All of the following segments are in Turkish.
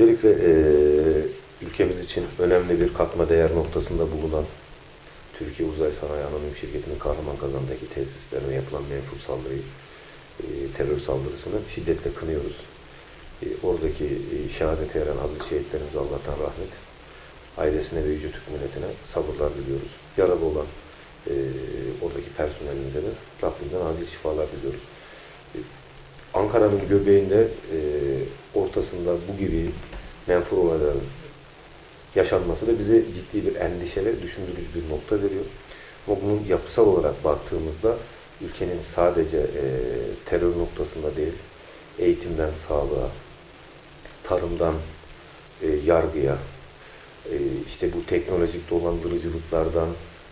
Özellikle e, ülkemiz için önemli bir katma değer noktasında bulunan Türkiye Uzay Sanayi Anonim Şirketi'nin Kahramanmaraş'taki tesislerine yapılan menfur saldırıyı, e, terör saldırısını şiddetle kınıyoruz. E, oradaki e, şehadete eren aziz şehitlerimize Allah'tan rahmet, ailesine ve Yüce Türk milletine sabırlar diliyoruz. Yaralı olan e, oradaki personelimize de Rabbimden acil şifalar diliyoruz. E, Ankara'nın göbeğinde e, ortasında bu gibi menfur olayların yaşanması da bize ciddi bir endişe ve düşündürücü bir nokta veriyor. Ama bunun yapısal olarak baktığımızda ülkenin sadece e, terör noktasında değil, eğitimden sağlığa, tarımdan e, yargıya, e, işte bu teknolojik dolandırıcılıklardan,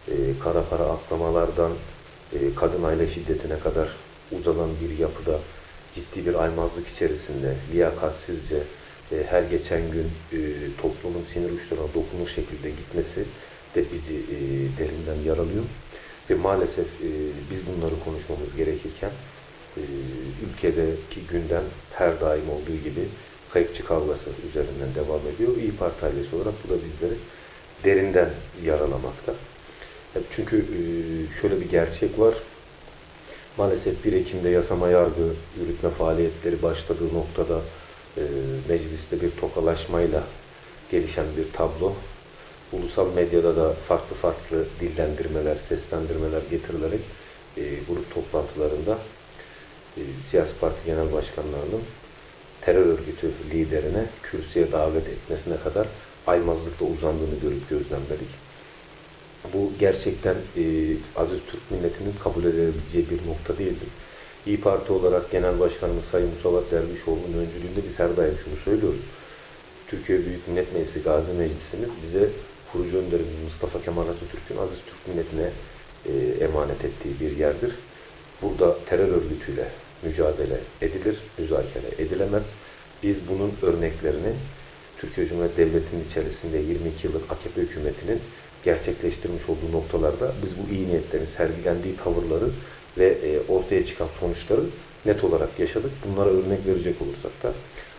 e, kara para aklamalardan, e, kadın aile şiddetine kadar uzanan bir yapıda ciddi bir aymazlık içerisinde, liyakatsizce e, her geçen gün e, toplumun sinir uçlarına dokunur şekilde gitmesi de bizi e, derinden yaralıyor. Ve maalesef e, biz bunları konuşmamız gerekirken e, ülkedeki gündem her daim olduğu gibi kayıkçı kavgası üzerinden devam ediyor. İyi Parti ailesi olarak bu da bizleri derinden yaralamakta. E, Çünkü e, şöyle bir gerçek var. Maalesef 1 Ekim'de yasama yargı yürütme faaliyetleri başladığı noktada e, mecliste bir tokalaşmayla gelişen bir tablo. Ulusal medyada da farklı farklı dillendirmeler, seslendirmeler getirilerek e, grup toplantılarında e, siyasi parti genel başkanlarının terör örgütü liderine kürsüye davet etmesine kadar aymazlıkla uzandığını görüp gözlemledik. Bu gerçekten e, aziz Türk milletinin kabul edebileceği bir nokta değildir. İyi Parti olarak Genel Başkanımız Sayın Musavat Dervişoğlu'nun öncülüğünde biz her daim şunu söylüyoruz. Türkiye Büyük Millet Meclisi Gazi Meclisimiz bize kurucu önderimiz Mustafa Kemal Atatürk'ün aziz Türk milletine e, emanet ettiği bir yerdir. Burada terör örgütüyle mücadele edilir, müzakere edilemez. Biz bunun örneklerini Türkiye Cumhuriyeti Devleti'nin içerisinde 22 yıllık AKP hükümetinin gerçekleştirmiş olduğu noktalarda biz bu iyi niyetlerin sergilendiği tavırları ve e, ortaya çıkan sonuçları net olarak yaşadık. Bunlara örnek verecek olursak da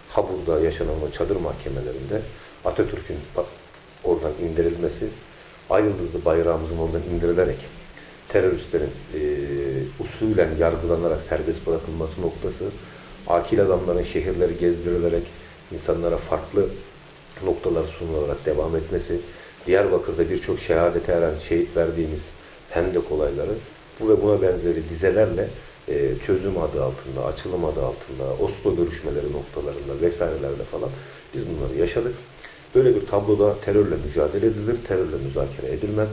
Habur'da yaşanan o çadır mahkemelerinde Atatürk'ün oradan indirilmesi, ay yıldızlı bayrağımızın oradan indirilerek teröristlerin e, usulen yargılanarak serbest bırakılması noktası, akil adamların şehirleri gezdirilerek insanlara farklı noktalar sunularak devam etmesi, Diyarbakır'da birçok şehadete eren şehit verdiğimiz Hendek olayları, bu ve buna benzeri dizelerle e, çözüm adı altında, açılım adı altında, Oslo görüşmeleri noktalarında vesairelerde falan biz bunları yaşadık. Böyle bir tabloda terörle mücadele edilir, terörle müzakere edilmez.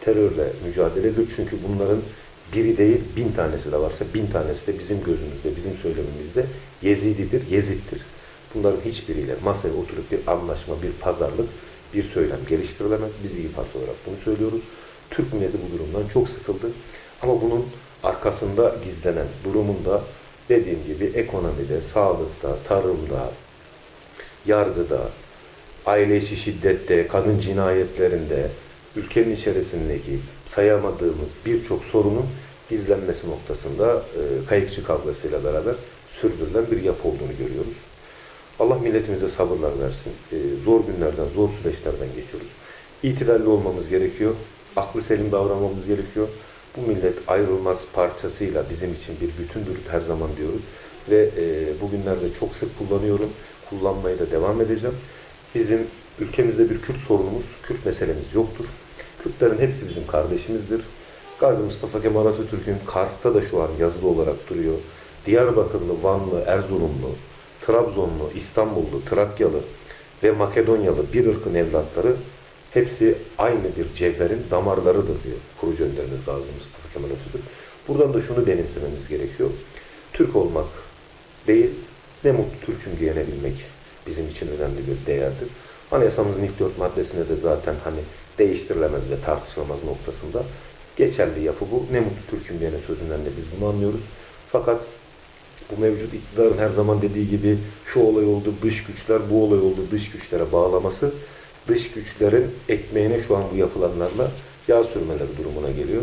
Terörle mücadele edilir çünkü bunların biri değil bin tanesi de varsa bin tanesi de bizim gözümüzde, bizim söylemimizde Yezididir, Yezittir. Bunların hiçbiriyle masaya oturup bir anlaşma, bir pazarlık, bir söylem geliştirilemez. Biz İyi Parti olarak bunu söylüyoruz. Türk milleti bu durumdan çok sıkıldı. Ama bunun arkasında gizlenen durumunda dediğim gibi ekonomide, sağlıkta, tarımda, yargıda, aile içi şiddette, kadın cinayetlerinde, ülkenin içerisindeki sayamadığımız birçok sorunun gizlenmesi noktasında e, kayıkçı kavgasıyla beraber sürdürülen bir yapı olduğunu görüyoruz. Allah milletimize sabırlar versin. E, zor günlerden, zor süreçlerden geçiyoruz. İtidarlı olmamız gerekiyor. Aklı selim davranmamız gerekiyor. Bu millet ayrılmaz parçasıyla bizim için bir bütündür her zaman diyoruz. Ve e, bugünlerde çok sık kullanıyorum. Kullanmaya da devam edeceğim. Bizim ülkemizde bir Kürt sorunumuz, Kürt meselemiz yoktur. Kürtlerin hepsi bizim kardeşimizdir. Gazi Mustafa Kemal Atatürk'ün Kars'ta da şu an yazılı olarak duruyor. Diyarbakırlı, Vanlı, Erzurumlu, Trabzonlu, İstanbullu, Trakyalı ve Makedonyalı bir ırkın evlatları hepsi aynı bir cevherin damarlarıdır diyor kurucu önderimiz Gazi Mustafa Kemal Atatürk. Buradan da şunu benimsememiz gerekiyor. Türk olmak değil, ne mutlu Türk'üm diyenebilmek bizim için önemli bir değerdir. Anayasamızın ilk dört maddesinde de zaten hani değiştirilemez ve tartışılamaz noktasında geçerli yapı bu. Ne mutlu Türk'üm diyene sözünden de biz bunu anlıyoruz. Fakat bu mevcut iktidarın her zaman dediği gibi şu olay oldu dış güçler, bu olay oldu dış güçlere bağlaması dış güçlerin ekmeğine şu an bu yapılanlarla yağ sürmeleri durumuna geliyor.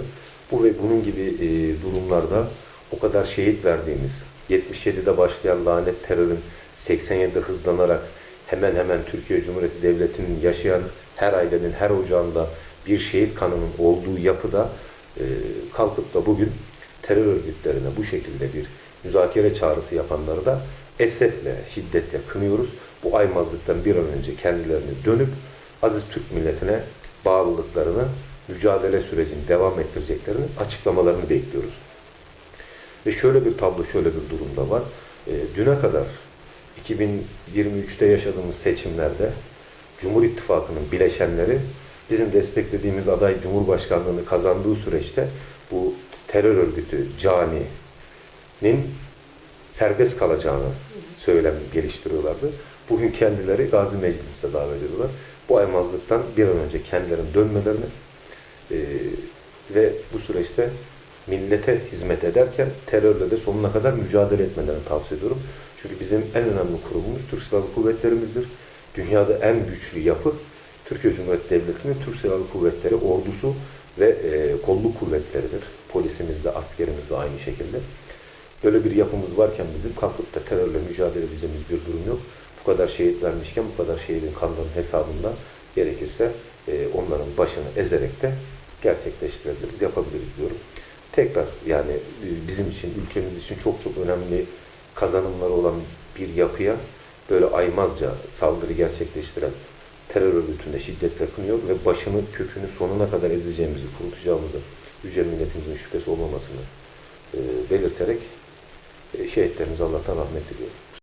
Bu ve bunun gibi e, durumlarda o kadar şehit verdiğimiz 77'de başlayan lanet terörün 87'de hızlanarak hemen hemen Türkiye Cumhuriyeti Devleti'nin yaşayan her ailenin, her ocağında bir şehit kanının olduğu yapıda e, kalkıp da bugün terör örgütlerine bu şekilde bir müzakere çağrısı yapanları da esefle, şiddetle kınıyoruz. Bu aymazlıktan bir an önce kendilerini dönüp aziz Türk milletine bağlılıklarını, mücadele sürecini devam ettireceklerini açıklamalarını bekliyoruz. Ve şöyle bir tablo, şöyle bir durumda var. E, düne kadar 2023'te yaşadığımız seçimlerde Cumhur İttifakı'nın bileşenleri bizim desteklediğimiz aday Cumhurbaşkanlığını kazandığı süreçte bu terör örgütü Cani'nin serbest kalacağını söylem geliştiriyorlardı. Bugün kendileri Gazi Meclis'e davet ediyorlar. Bu aymazlıktan bir an önce kendilerinin dönmelerini e, ve bu süreçte millete hizmet ederken terörle de sonuna kadar mücadele etmelerini tavsiye ediyorum. Çünkü bizim en önemli kurumumuz Türk Silahlı Kuvvetlerimizdir. Dünyada en güçlü yapı Türkiye Cumhuriyeti Devleti'nin Türk Silahlı Kuvvetleri ordusu ve e, kolluk kuvvetleridir. Polisimiz de, askerimiz de aynı şekilde. Böyle bir yapımız varken bizim kalkıp da terörle mücadele edeceğimiz bir durum yok. Bu kadar şehit vermişken bu kadar şehidin kanının hesabında gerekirse e, onların başını ezerek de gerçekleştirebiliriz, yapabiliriz diyorum. Tekrar yani e, bizim için, ülkemiz için çok çok önemli kazanımları olan bir yapıya böyle aymazca saldırı gerçekleştiren terör örgütünde şiddetle kınıyor ve başını, kökünü sonuna kadar ezeceğimizi, kurutacağımızı, yüce milletimizin şüphesi olmamasını e, belirterek şehitlerimize Allah'tan rahmet diliyorum.